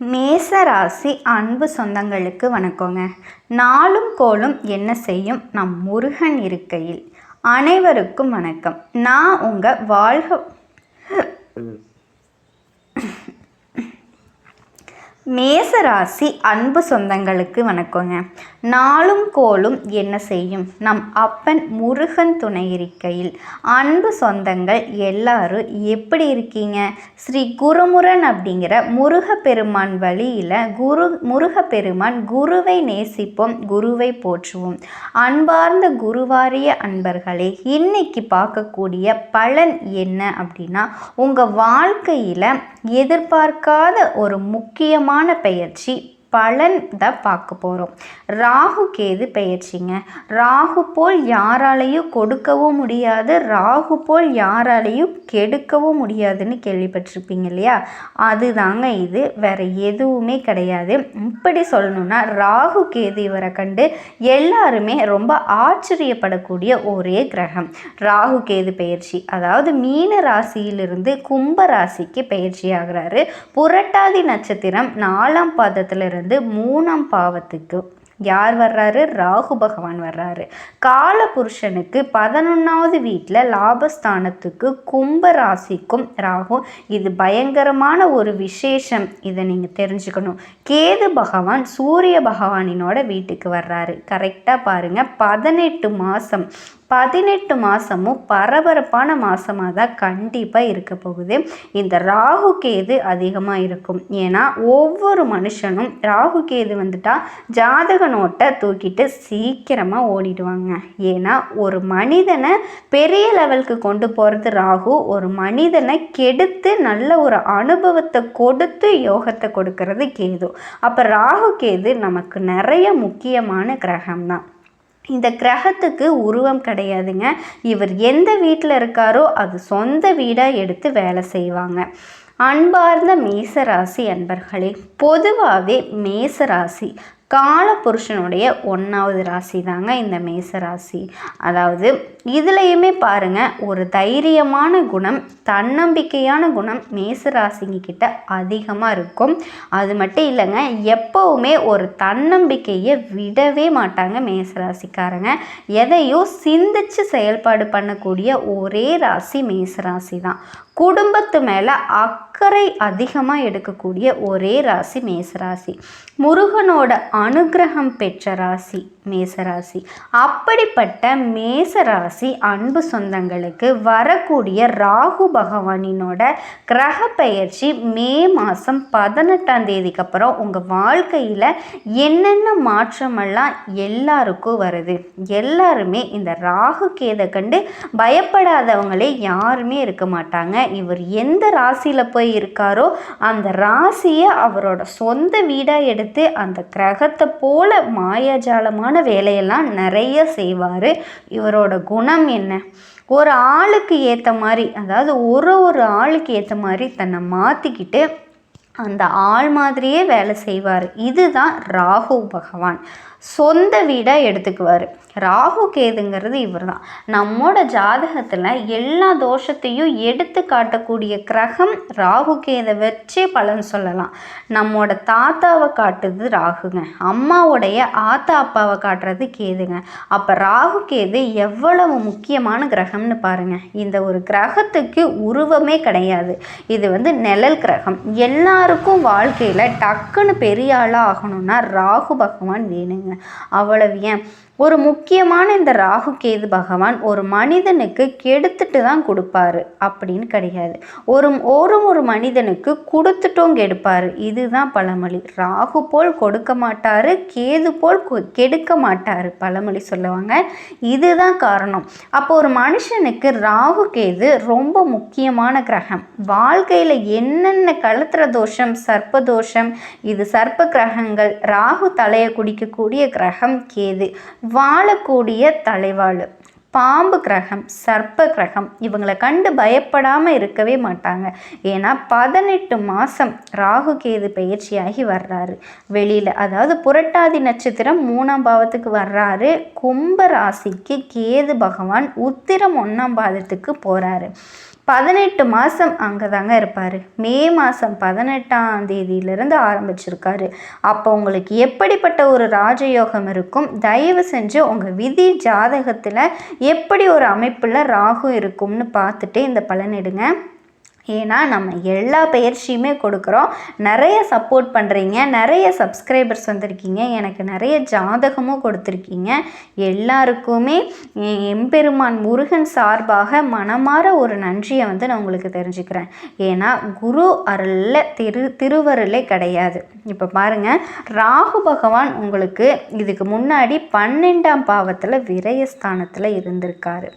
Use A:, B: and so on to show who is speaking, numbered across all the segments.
A: மேசராசி அன்பு சொந்தங்களுக்கு வணக்கங்க. நாளும் கோளும் என்ன செய்யும்? நம் முருகன் இருக்கையில். அனைவருக்கும் வணக்கம். நான் உங்கள் வாழ்க மேசராசி அன்பு சொந்தங்களுக்கு வணக்கங்க. நாளும் கோளும் என்ன செய்யும்? நம் அப்பன் முருகன் துணை இருக்கையில். அன்பு சொந்தங்கள் எல்லாரும் எப்படி இருக்கீங்க? ஸ்ரீ குருமுரன் அப்படிங்கிற முருகப்பெருமான் வழியில் குரு முருகப்பெருமான் குருவை நேசிப்போம் குருவை போற்றுவோம். அன்பார்ந்த குருவாரிய அன்பர்களே இன்னைக்கு பார்க்கக்கூடிய பலன் என்ன அப்படின்னா உங்கள் வாழ்க்கையில் எதிர்பார்க்காத ஒரு முக்கியமான பெயர்ச்சி பலன் தான் பார்க்க போகிறோம் ராகு கேது பெயர்ச்சிங்க. ராகு போல் யாராலையும் கொடுக்கவும் முடியாது. ராகு போல் யாராலையும் கெடுக்கவும் முடியாதுன்னு கேள்விப்பட்டிருப்பீங்க இல்லையா? அதுதாங்க இது. வேற எதுவுமே கிடையாது. இப்படி சொல்லணும்னா ராகு கேது இவரை கண்டு எல்லாருமே ரொம்ப ஆச்சரியப்படக்கூடிய ஒரே கிரகம். ராகு கேது பெயர்ச்சி. அதாவது மீன ராசியிலிருந்து கும்ப ராசிக்கு பெயர்ச்சி ஆகிறாரு. புரட்டாதி நட்சத்திரம் நாலாம் பாதத்திலிருந்து இருந்து மூணாம் பாவத்துக்கு யார் வர்றாரு? ராகு பகவான் வர்றாரு. கால புருஷனுக்கு பதினொன்றாவது வீட்டில் லாபஸ்தானத்துக்கு கும்ப ராசிக்கும் ராகு. இது பயங்கரமான ஒரு விசேஷம். இதை நீங்கள் தெரிஞ்சுக்கணும். கேது பகவான் சூரிய பகவானினோட வீட்டுக்கு வர்றாரு. கரெக்டாக பாருங்கள் பதினெட்டு மாதம் பதினெட்டு மாதமும் பரபரப்பான மாதமாக தான் கண்டிப்பாக இருக்க போகுது. இந்த ராகு கேது அதிகமாக இருக்கும். ஏன்னா ஒவ்வொரு மனுஷனும் ராகு கேது வந்துட்டால் ஜாதக நோட்டை தூக்கிட்டு சீக்கிரமாக ஓடிடுவாங்க. ஏன்னா ஒரு மனிதனை பெரிய லெவலுக்கு கொண்டு போகிறது ராகு. ஒரு மனிதனை கெடுத்து நல்ல ஒரு அனுபவத்தை கொடுத்து யோகத்தை கொடுக்கறது கேது. அப்போ ராகு கேது நமக்கு நிறைய முக்கியமான கிரகம் தான் இந்த கிரகத்துக்கு உருவம் கிடையாதுங்க. இவர் எந்த வீட்டில் இருக்காரோ அது சொந்த வீடாக எடுத்து வேலை செய்வாங்க. அன்பார்ந்த மேசராசி அன்பர்களே பொதுவாகவே மேசராசி காலபுருஷனுடைய ஒன்றாவது ராசி தாங்க இந்த மேச ராசி அதாவது இதுலேயுமே பாருங்கள் ஒரு தைரியமான குணம் தன்னம்பிக்கையான குணம் மேச ராசிங்க கிட்ட அதிகமாக இருக்கும். அது மட்டும் இல்லைங்க எப்போவுமே ஒரு தன்னம்பிக்கையை விடவே மாட்டாங்க மேச ராசிக்காரங்க எதையும் சிந்திச்சு செயல்பாடு பண்ணக்கூடிய ஒரே ராசி மேச ராசி தான் குடும்பத்து மேலே அக்கறை அதிகமாக எடுக்கக்கூடிய ஒரே ராசி மேசராசி. முருகனோட அனுகிரகம் பெற்ற ராசி மேசராசி. அப்படிப்பட்ட மேசராசி அன்பு சொந்தங்களுக்கு வரக்கூடிய ராகு பகவானினோட கிரக பெயர்ச்சி மே மாதம் பதினெட்டாம் தேதிக்கு அப்புறம் உங்கள் வாழ்க்கையில் என்னென்ன மாற்றமெல்லாம் எல்லாருக்கும் வருது? எல்லாருமே இந்த ராகு கேதை கண்டு பயப்படாதவங்களே யாருமே இருக்க மாட்டாங்க. இவர் எந்த ராசியில் போய் இருக்காரோ அந்த ராசியை அவரோட சொந்த வீடாக எடுத்து அந்த கிரக கிரகத்தை போல மாயாஜாலமான வேலையெல்லாம் நிறைய செய்வார். இவரோட குணம் என்ன? ஒரு ஆளுக்கு ஏற்ற மாதிரி அதாவது ஒரு ஒரு ஆளுக்கு ஏற்ற மாதிரி தன்னை மாற்றிக்கிட்டு அந்த ஆள் மாதிரியே வேலை செய்வார். இதுதான் ராகு பகவான். சொந்த வீடாக எடுத்துக்குவார். ராகு கேதுங்கிறது இவர் தான் நம்மோட ஜாதகத்தில் எல்லா தோஷத்தையும் எடுத்து காட்டக்கூடிய கிரகம் ராகு கேதை வச்சே பலன் சொல்லலாம். நம்மோட தாத்தாவை காட்டுது ராகுங்க. அம்மாவுடைய ஆத்தா அப்பாவை காட்டுறது கேதுங்க. அப்போ ராகு கேது எவ்வளவு முக்கியமான கிரகம்னு பாருங்கள் இந்த ஒரு கிரகத்துக்கு உருவமே கிடையாது. இது வந்து நிழல் கிரகம். எல்லாருக்கும் வாழ்க்கையில் டக்குன்னு பெரிய ஆளாக ஆகணும்னா ராகு பகவான் வேணுங்க. அவ்வளவு ஏன்? ஒரு முக்கியமான இந்த ராகு கேது பகவான் ஒரு மனிதனுக்கு கெடுத்துட்டு தான் கொடுப்பாரு அப்படின்னு கிடையாது. ஒரு ஒரு ஒரு மனிதனுக்கு கொடுத்துட்டும் கெடுப்பார். இதுதான் பழமொழி. ராகு போல் கொடுக்க மாட்டார் கேது போல் கெடுக்க மாட்டார் பழமொழி சொல்லுவாங்க. இதுதான் காரணம். அப்போ ஒரு மனுஷனுக்கு ராகு கேது ரொம்ப முக்கியமான கிரகம். வாழ்க்கையில் என்னென்ன கழுத்துற தோஷம் சர்ப்ப தோஷம் இது சர்ப்ப கிரகங்கள் ராகு தலையை குடிக்கக்கூடிய கிரகம் கேது. வாழக்கூடிய தலைவாழ் பாம்பு கிரகம் சர்ப்ப கிரகம் இவங்களை கண்டு பயப்படாமல் இருக்கவே மாட்டாங்க. ஏன்னா பதினெட்டு மாதம் ராகு கேது பயிற்சியாகி வர்றாரு. வெளியில் அதாவது புரட்டாதி நட்சத்திரம் மூணாம் பாவத்துக்கு வர்றாரு. கும்ப ராசிக்கு கேது பகவான் உத்திரம் ஒன்றாம் பாதத்துக்கு போகிறாரு பதினெட்டு மாதம் அங்கே தாங்க இருப்பார். மே மாதம் பதினெட்டாம் தேதியிலிருந்து ஆரம்பிச்சிருக்காரு. அப்போ உங்களுக்கு எப்படிப்பட்ட ஒரு ராஜயோகம் இருக்கும்? தயவு செஞ்சு உங்கள் விதி ஜாதகத்தில் எப்படி ஒரு அமைப்பில் ராகு இருக்கும்னு பார்த்துட்டு இந்த பலனிடுங்க ஏன்னா நம்ம எல்லா பயிற்சியுமே கொடுக்குறோம். நிறைய சப்போர்ட் பண்ணுறீங்க நிறைய சப்ஸ்கிரைபர்ஸ் வந்திருக்கீங்க. எனக்கு நிறைய ஜாதகமும் கொடுத்துருக்கீங்க. எல்லாருக்குமே எம்பெருமான் முருகன் சார்பாக மனமாற ஒரு நன்றியை வந்து நான் உங்களுக்கு தெரிஞ்சுக்கிறேன். ஏன்னா குரு அருளில் திரு திருவருளே கிடையாது. இப்போ பாருங்கள் ராகு பகவான் உங்களுக்கு இதுக்கு முன்னாடி பன்னெண்டாம் பாவத்தில் விரயஸ்தானத்தில் இருந்திருக்காரு.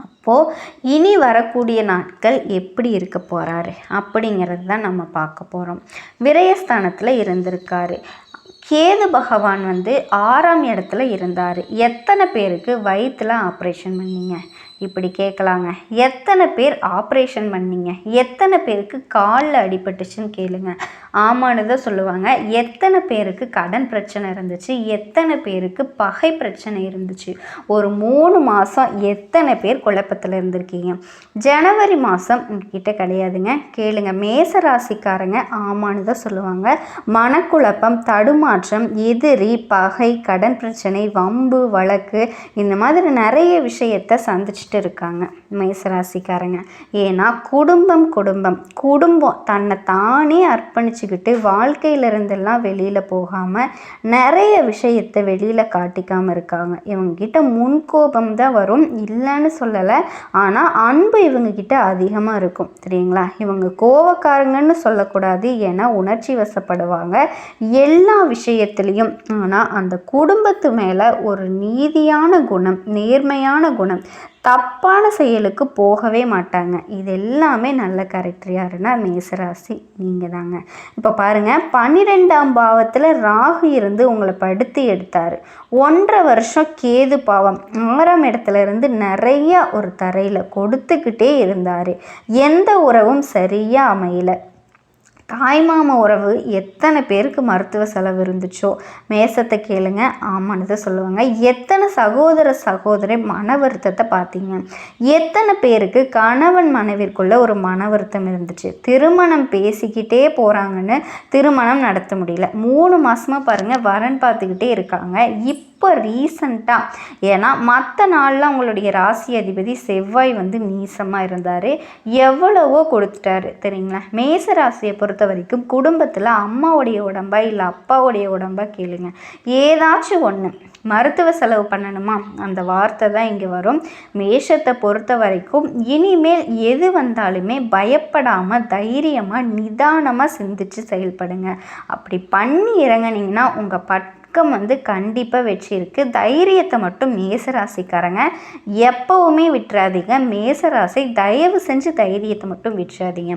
A: அப்போது இனி வரக்கூடிய நாட்கள் எப்படி இருக்க போகிறாரு அப்படிங்கிறது தான் நம்ம பார்க்க போகிறோம் விரயஸ்தானத்தில் இருந்திருக்காரு. கேது பகவான் வந்து ஆறாம் இடத்துல இருந்தார். எத்தனை பேருக்கு வயிற்றில் ஆப்ரேஷன் பண்ணீங்க? இப்படி கேட்கலாங்க எத்தனை பேர் ஆப்ரேஷன் பண்ணீங்க? எத்தனை பேருக்கு காலில் அடிபட்டுச்சுன்னு கேளுங்க. ஆமான்னு தான் சொல்லுவாங்க. எத்தனை பேருக்கு கடன் பிரச்சனை இருந்துச்சு? எத்தனை பேருக்கு பகை பிரச்சனை இருந்துச்சு? ஒரு மூணு மாதம் எத்தனை பேர் குழப்பத்தில் இருந்திருக்கீங்க? ஜனவரி மாதம் உங்ககிட்ட கிடையாதுங்க. கேளுங்க. மேச ராசிக்காரங்க ஆமான்னு தான் சொல்லுவாங்க. மனக்குழப்பம் தடுமாற்றம் எதிரி பகை கடன் பிரச்சனை வம்பு வழக்கு இந்த மாதிரி நிறைய விஷயத்தை சந்திச்சுட்டு இருக்காங்க மேசராசிக்காரங்க ஏன்னா குடும்பம் குடும்பம். குடும்பம் தன்னை தானே அர்ப்பணிச்சு வச்சுக்கிட்டு வாழ்க்கையிலிருந்தெல்லாம் வெளியில் போகாமல் நிறைய விஷயத்தை வெளியில் காட்டிக்காமல் இருக்காங்க. இவங்ககிட்ட முன்கோபம் தான் வரும். இல்லைன்னு சொல்லலை. ஆனால் அன்பு இவங்கக்கிட்ட அதிகமாக இருக்கும். சரிங்களா? இவங்க கோவக்காரங்கன்னு சொல்லக்கூடாது ஏன்னா உணர்ச்சி வசப்படுவாங்க. எல்லா விஷயத்துலேயும். ஆனால் அந்த குடும்பத்து மேலே ஒரு நீதியான குணம் நேர்மையான குணம் தப்பான செயலுக்கு போகவே மாட்டாங்க. இது எல்லாமே நல்ல கேரக்டர் யாருன்னா மேசராசி. நீங்கள் தாங்க. இப்போ பாருங்கள் பன்னிரெண்டாம் பாவத்தில் ராகு இருந்து உங்களை படுத்து எடுத்தார். ஒன்றரை வருஷம் கேது பாவம். ஆறாம் இடத்துல இருந்து நிறைய ஒரு தரையில் கொடுத்துக்கிட்டே இருந்தார். எந்த உறவும் சரியாக அமையலை. தாய்மாம உறவு எத்தனை பேருக்கு மருத்துவ செலவு இருந்துச்சோ? மேசத்தை கேளுங்க. ஆமான்னு தான் சொல்லுவாங்க. எத்தனை சகோதர சகோதரி மன வருத்தத்தை பார்த்தீங்க? எத்தனை பேருக்கு கணவன் மனைவிற்குள்ள ஒரு மன வருத்தம் இருந்துச்சு? திருமணம் பேசிக்கிட்டே போகிறாங்கன்னு திருமணம் நடத்த முடியல. மூணு மாதமாக பாருங்கள் வரன் பார்த்துக்கிட்டே இருக்காங்க. இப்போ இப்போ ரீசண்டாக ஏன்னா மற்ற நாளில் அவங்களுடைய ராசி அதிபதி செவ்வாய் வந்து மீசமாக இருந்தார். எவ்வளவோ கொடுத்துட்டாரு தெரியுங்களா? மேச ராசியை பொறுத்த வரைக்கும் குடும்பத்தில் அம்மாவுடைய உடம்பா இல்லை அப்பாவுடைய உடம்பா கேளுங்க. ஏதாச்சும் ஒன்று மருத்துவ செலவு பண்ணணுமா? அந்த வார்த்தை தான் இங்கே வரும். மேஷத்தை பொறுத்த வரைக்கும் இனிமேல் எது வந்தாலுமே பயப்படாமல் தைரியமாக நிதானமாக சிந்திச்சு செயல்படுங்க. அப்படி பண்ணி இறங்கினீங்கன்னா உங்கள் பட் பக்கம் வந்து கண்டிப்பாக வெற்றி இருக்குது தைரியத்தை மட்டும் மேசராசிக்காரங்க எப்போவுமே விட்டுறாதீங்க. மேசராசி தயவு செஞ்சு தைரியத்தை மட்டும் விட்டுறாதீங்க.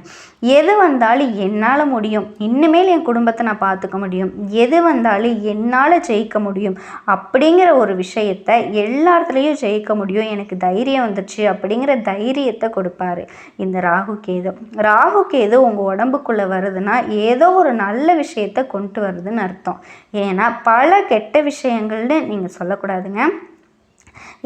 A: எது வந்தாலும் என்னால் முடியும். இனிமேல் என் குடும்பத்தை நான் பார்த்துக்க முடியும். எது வந்தாலும் என்னால் ஜெயிக்க முடியும். அப்படிங்கிற ஒரு விஷயத்தை எல்லாத்துலேயும் ஜெயிக்க முடியும். எனக்கு தைரியம் வந்துச்சு அப்படிங்கிற தைரியத்தை கொடுப்பாரு இந்த ராகு கேது. ராகு கேது உங்கள் உடம்புக்குள்ளே வருதுன்னா ஏதோ ஒரு நல்ல விஷயத்தை கொண்டு வருதுன்னு அர்த்தம். ஏன்னா பல பல கெட்ட விஷயங்கள்னு நீங்கள் சொல்லக்கூடாதுங்க.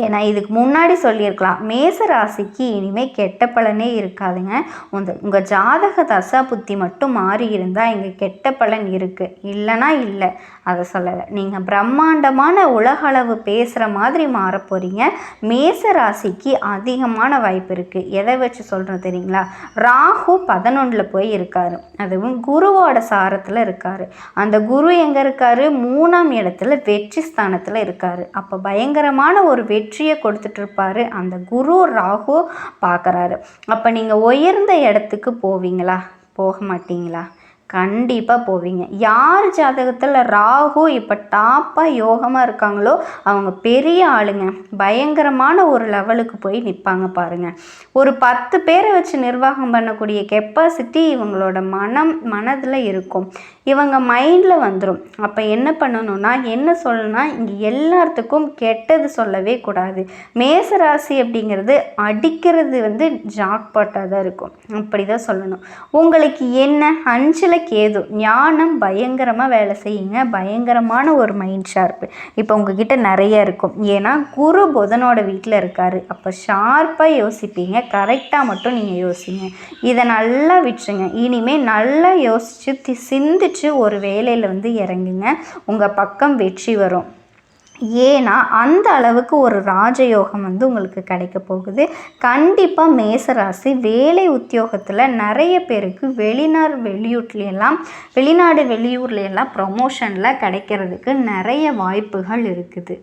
A: ஏன்னா இதுக்கு முன்னாடி சொல்லியிருக்கலாம் மேச ராசிக்கு இனிமேல் கெட்ட பலனே இருக்காதுங்க. உங்க உங்கள் ஜாதக தசா புத்தி மட்டும் மாறி இருந்தால் இங்கே கெட்ட பலன் இருக்குது இல்லைனா இல்லை அதை சொல்லலை. நீங்கள் பிரம்மாண்டமான உலகளவு பேசுகிற மாதிரி மாற போகிறீங்க மேச ராசிக்கு அதிகமான வாய்ப்பு இருக்குது எதை வச்சு சொல்கிறோம் தெரியுங்களா? ராகு பதினொன்றில் போய் இருக்கார். அதுவும் குருவோட சாரத்தில் இருக்கார். அந்த குரு எங்கே இருக்கார்? மூணாம் இடத்துல வெற்றி ஸ்தானத்தில் இருக்கார். அப்போ பயங்கரமான ஒரு வெற்றி வெற்றியை கொடுத்துட்ருப்பாரு. அந்த குரு ராகு பார்க்குறாரு அப்போ நீங்கள் உயர்ந்த இடத்துக்கு போவீங்களா? போக மாட்டீங்களா? கண்டிப்பாக போவீங்க. யார் ஜாதகத்தில் ராகு இப்போ டாப்பாக யோகமாக இருக்காங்களோ அவங்க பெரிய ஆளுங்க. பயங்கரமான ஒரு லெவலுக்கு போய் நிற்பாங்க பாருங்கள் ஒரு பத்து பேரை வச்சு நிர்வாகம் பண்ணக்கூடிய கெப்பாசிட்டி இவங்களோட மனம் மனதில் இருக்கும். இவங்க மைண்டில் வந்துடும் அப்போ என்ன பண்ணணும்னா என்ன சொல்லணும்னா இங்கே எல்லாத்துக்கும் கெட்டது சொல்லவே கூடாது. மேசராசி அப்படிங்கிறது அடிக்கிறது வந்து ஜாக்பாட்டாக தான் இருக்கும். அப்படி தான் சொல்லணும். உங்களுக்கு என்ன? அஞ்சில் கேது. ஞானம் பயங்கரமாக வேலை செய்யுங்க. பயங்கரமான ஒரு மைண்ட் ஷார்ப்பு இப்போ உங்ககிட்ட நிறைய இருக்கும். ஏன்னா குரு புதனோட வீட்டில் இருக்கார். அப்போ ஷார்ப்பாக யோசிப்பீங்க. கரெக்டாக மட்டும் நீங்கள் யோசிங்க. இதை நல்லா விட்டுருங்க. இனிமேல் நல்லா யோசித்து சிந்திச்சு ஒரு வேலையில் வந்து இறங்குங்க. உங்கள் பக்கம் வெற்றி வரும். ஏன்னா அந்த அளவுக்கு ஒரு ராஜயோகம் வந்து உங்களுக்கு கிடைக்க போகுது. கண்டிப்பாக மேசராசி வேலை உத்தியோகத்தில் நிறைய பேருக்கு வெளிநாடு வெளியூட்லையெல்லாம் வெளிநாடு வெளியூர்லையெல்லாம் ப்ரொமோஷனில் கிடைக்கிறதுக்கு நிறைய வாய்ப்புகள் இருக்குது.